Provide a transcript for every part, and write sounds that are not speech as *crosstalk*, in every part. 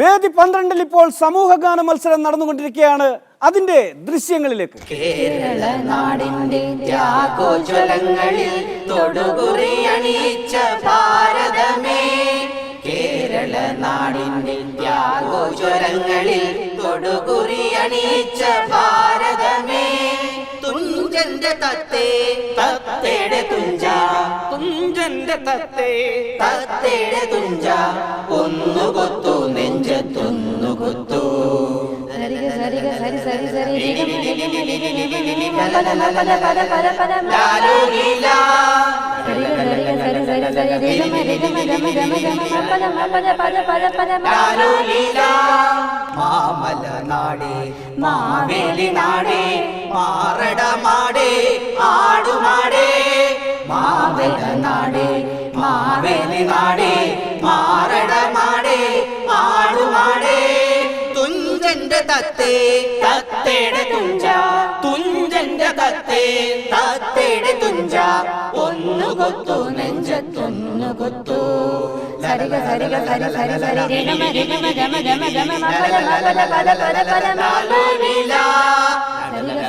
വേദി പന്ത്രണ്ടിൽ ഇപ്പോൾ സമൂഹഗാന മത്സരം നടന്നുകൊണ്ടിരിക്കുകയാണ്. അതിന്റെ ദൃശ്യങ്ങളിലേക്ക്. കേരള നാടിന്റെ ത്യാഗോജ്വലങ്ങളിൽ തൊടുകുറി അണിയിച്ച ഭാരതമേ. കേരള നാടിന്റെ ത്യാഗോജ്വലങ്ങളിൽ തൊടുകുറി അണിയിച്ച ഭാരതമേ. തുഞ്ചന്റെ തത്തേ തത്തേടെ തുഞ്ച. തുഞ്ചന്റെ തത്തേ തത്തേടെ തുഞ്ച. ഒന്നു മാമല നാടേ മാവേലി നാടേ മാറടമാടേ ആടുമാടേ മാവേല നാടേ മാവേലി നാടേ മാറടമാടേ ആടുമാടേ തുഞ്ചന്റെ തത്തേ തത്തേടെ തുഞ്ച തത്തേ തത്തേടെ തുഞ്ച ഒന്നു കൊത്തു നെഞ്ചത്തൊന്നു കൊത്തു സരിഗ സരിഗ സരി സരി സരി രമ രമ രമ രമ ഗമ ഗമ മല പല പല പല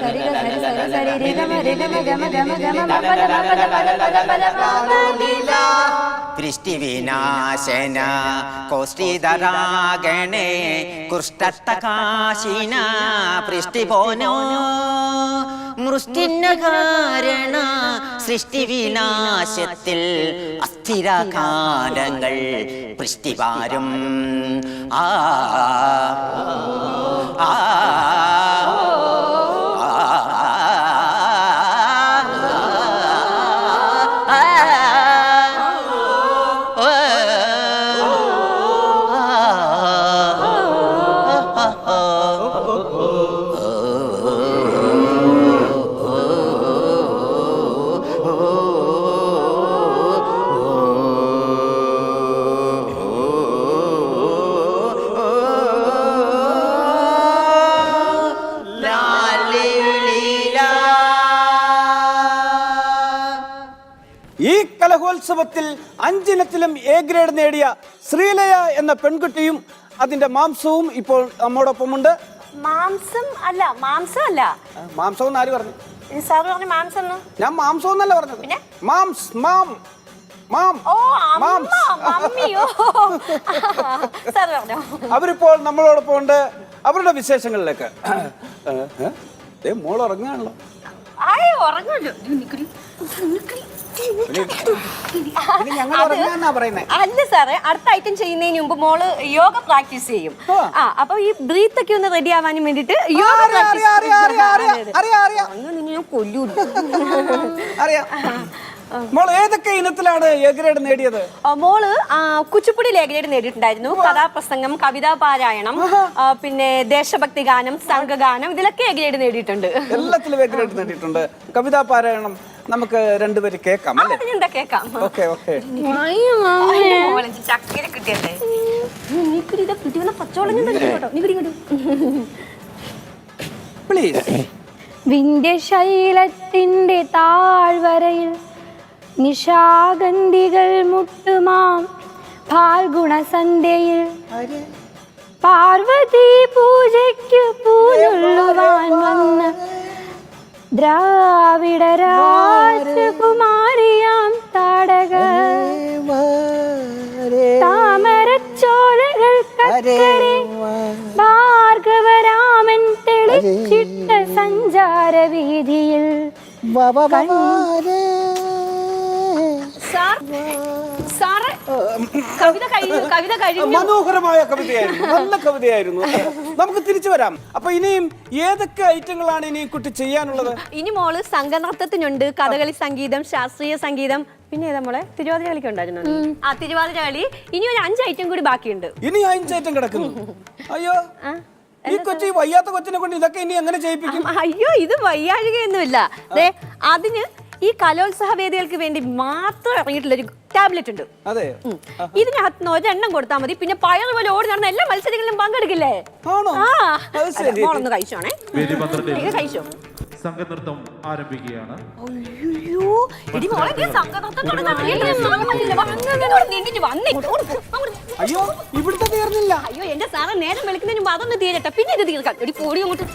സരി സരി സരി രമ രമ രമ രമ രമ മല മല മ പദ മ പദ പദ പദ പദ മ. വൃഷ്ടിവിനാശന കോഷ്ടിതരാഗണേ കുഷ്ടത്തകാശിന പൃഷ്ടിപോനോ മൃഷ്ടിന്ന കാരണ സൃഷ്ടിവിനാശത്തിൽ അസ്ഥിരകാലങ്ങൾ പൃഷ്ടിവാരും ആ ആ ഈ കലഹോത്സവത്തിൽ അഞ്ചിനത്തിലും എ ഗ്രേഡ് നേടിയ ശ്രീലയ എന്ന പെൺകുട്ടിയും അതിന്റെ മാംസവും ഇപ്പോൾ നമ്മോടൊപ്പമുണ്ട്. മാംസം അല്ല മാംസം അല്ല. മാംസം എന്ന് ആര് പറഞ്ഞു. സാറ് പറഞ്ഞു മാംസം ഞാൻ മാംസം എന്നല്ല പറഞ്ഞത്? മാംസ് മാം മാം *laughs* പറഞ്ഞോ? അവരിപ്പോൾ നമ്മളോടൊപ്പം ഉണ്ട് അവരുടെ വിശേഷങ്ങളിലേക്ക്. മോൾ ഉറങ്ങാണല്ലോ ആയോ അല്ല സാറേ അടുത്ത ഐറ്റം ചെയ്യുന്നതിന് മുമ്പ് മോൾ യോഗ പ്രാക്ടീസ് ചെയ്യും. ആ. അപ്പൊ ഈ ബ്രീത്ത് ഒക്കെ ഒന്ന് റെഡി ആവാനും വേണ്ടിട്ട് യോഗ. ഞാൻ കൊല്ലൂ. അറിയാം. മോൾ ഏതൊക്കെ ഇനത്തിലാണ് ഗ്രേഡ് നേടിയത്? മോൾ കുച്ചുപ്പുടി ലേഖനയുടെ നേടിയിട്ടുണ്ടായിരുന്നു. കഥാപ്രസംഗം കവിതാ പാരായണം പിന്നെ ദേശഭക്തി ഗാനം സംഘഗാനം ഇതിലൊക്കെ ഗ്രേഡ് നേടിയിട്ടുണ്ട്. എല്ലാത്തിലും ഗ്രേഡ് നേടിയിട്ടുണ്ട്. കവിതാ പാരായണം നമുക്ക് രണ്ടുപേര് കേൾക്കാം അല്ലേ? എന്താ കേക്കാം ഓക്കെ ഓക്കെ. മോളെ, എനിക്ക് ചക്കര കിട്ടിയല്ലേ? വിന്ധ്യശൈലത്തിന്റെ താഴ്വരയിൽ നിശാഗന്ധികൾ മുട്ടുമാം ഫാൽഗുണസന്ധ്യയിൽ. പാർവതി പൂജയ്ക്ക് പൂനുള്ളുവാൻ വന്ന ദ്രാവിഡ രാജകുമാരിയാം താടക. താമരച്ചോലകൾ കക്കരെ ഭാർഗവരാമൻ തെളിച്ചിട്ട സഞ്ചാര വീതിയിൽ കവിത കഴിഞ്ഞു മനോഹരമായ കവിതയായിരുന്നു. നല്ല കവിതയായിരുന്നു. നമുക്ക് തിരിച്ചു വരാം. അപ്പൊ ഇനിയും ഏതൊക്കെ ഐറ്റങ്ങളാണ് ഇനി കുട്ടി ചെയ്യാനുള്ളത്? ഇനി മോൾ സംഘനൃത്തത്തിനുണ്ട് കഥകളി സംഗീതം ശാസ്ത്രീയ സംഗീതം. പിന്നെ ഏതാ മോളെ? തിരുവാതിര കളിക്ക് ഉണ്ടായിരുന്നു ആ തിരുവാതിര കളി. ഇനി ഒരു അഞ്ച് ഐറ്റം കൂടി ബാക്കിയുണ്ട്. ഇനി അഞ്ചൈറ്റം കിടക്കുന്നു. അയ്യോ ഈ കൊച്ചി വയ്യാത്ത കൊച്ചിനെ കൊണ്ട് ഇതൊക്കെ ഇനി എങ്ങനെ ചെയ്യിപ്പിക്കും? അയ്യോ ഇത് വയ്യാഴികയൊന്നുമില്ല. ദേ അതിന് ഈ കലോത്സവ വേദികൾക്ക് വേണ്ടി മാത്രം ഇറങ്ങിയിട്ടുള്ള ഒരു ടാബ്ലറ്റ് ഉണ്ട്. അതെ. ഇതിനകത്ത് നിന്ന് ഒരെണ്ണം കൊടുത്താൽ മതി. പിന്നെ പയർ പോലെ ഓടി നടന്ന എല്ലാ മത്സരങ്ങളിലും പങ്കെടുക്കില്ലേ? ആ. മോളൊന്ന് കഴിച്ചോണേ. ഇത് കഴിച്ചോ. സംഘനൃത്തം ആരംഭിക്കുകയാണ്. അയ്യോ. ഇവിടുത്തെ തീർന്നില്ല അയ്യോ എന്റെ സാറേ നേരം വെളുക്കുന്നതിന് അതൊന്ന് തീരട്ടെ. പിന്നെ ഇത് തീർക്കാം. ഒരു പൊടി അങ്ങോട്ട്.